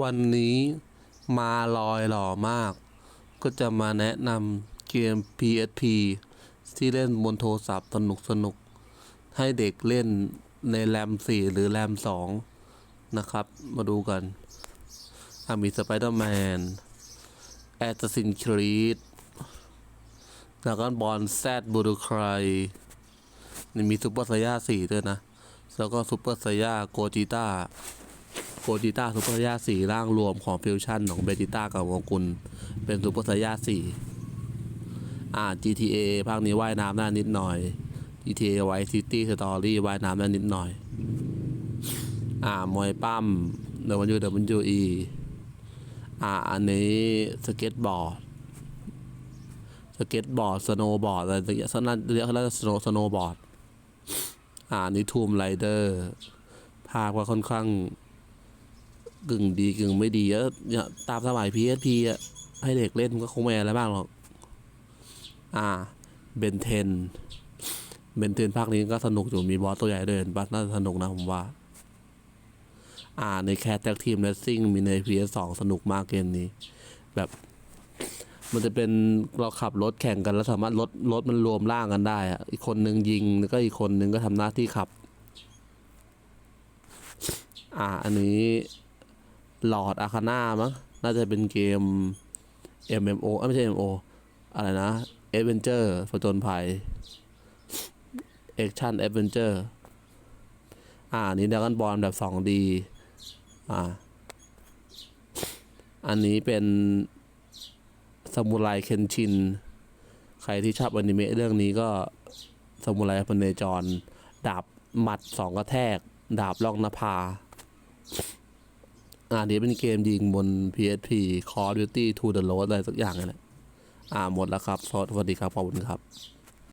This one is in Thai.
วันนี้มาลอยหล่อมาก ก็จะมาแนะนำเกม PSP ที่เล่นบนโทรศัพท์สนุกสนุก ให้เด็กเล่นในแรม 4 หรือแรม 2 นะครับ มาดูกันมีสไปเดอร์แมนแอตซินครีดแล้วก็บอลแซดบูดูครมีซูเปอร์ไซย่า4ด้วยนะ แล้วก็ซูเปอร์ไซย่าโกจิต้า โกจิต้าซูเปอร์ย่าสี่ร่างรวมของฟิวชั่นของเบจิต้ากับวงกุลเป็นซูเปอร์ย่าสี่อ่า GTA ภาคนี้ว่ายน้ำได้นิดหน่อย GTA Vice City Story ว่ายน้ำได้นิดหน่อย อ่ามวยปั้มเดวันยูเดวันยูอีอ่าอันนี้สเก็ตบอร์ดสเก็ตบอร์ดสโนว์บอร์ดอะไรอย่างเงี้ยสนั่นเรียกเขาเรียกสโนสโนว์บอร์ดอ่านี้ทูมไรเดอร์ภาคว่าค่อนข้าง กึ่งดีกึ่งไม่ดีแล้วเนี่ยตามสมัย PSP อะให้เด็กเล่นก็คงไม่อะไรบ้างหรอก อ่า เบนเทน เบนเทนภาคนี้ก็สนุกอยู่มีบอสตัวใหญ่เดินบัสน่าสนุกนะผมว่า อ่า ในแคทแท็กทีมเลสซิ่งมีใน PS2 สนุกมากเกมนี้ แบบ มันจะเป็นเราขับรถแข่งกันแล้วสามารถรถรถมันรวมร่างกันได้อะอีกคนนึงยิงแล้วก็อีกคนนึงก็ทำหน้าที่ขับ อ่า อันนี้ หลอดอาคาน่ามั้งน่าจะเป็นเกม MMO อไม่ใช่ MMO อะไรนะ Adventure ผจญภัย Action Adventure อ่าอันนี้ด r ก g นบอลแบบ 2D อ่า อันนี้เป็นซามูไรเคนชิน ใครที่ชอบอนิเมะเรื่องนี้ก็ซามูไรพเนจร ดาบหมัดสองกระแทก ดาบล่องนภา อ่าเดี๋ยวเป็นเกมยิงบน PSP Call of Duty to the Road อะไรสักอย่างนี่แหละอ่าหมดแล้วครับสวัสดีครับขอบคุณครับ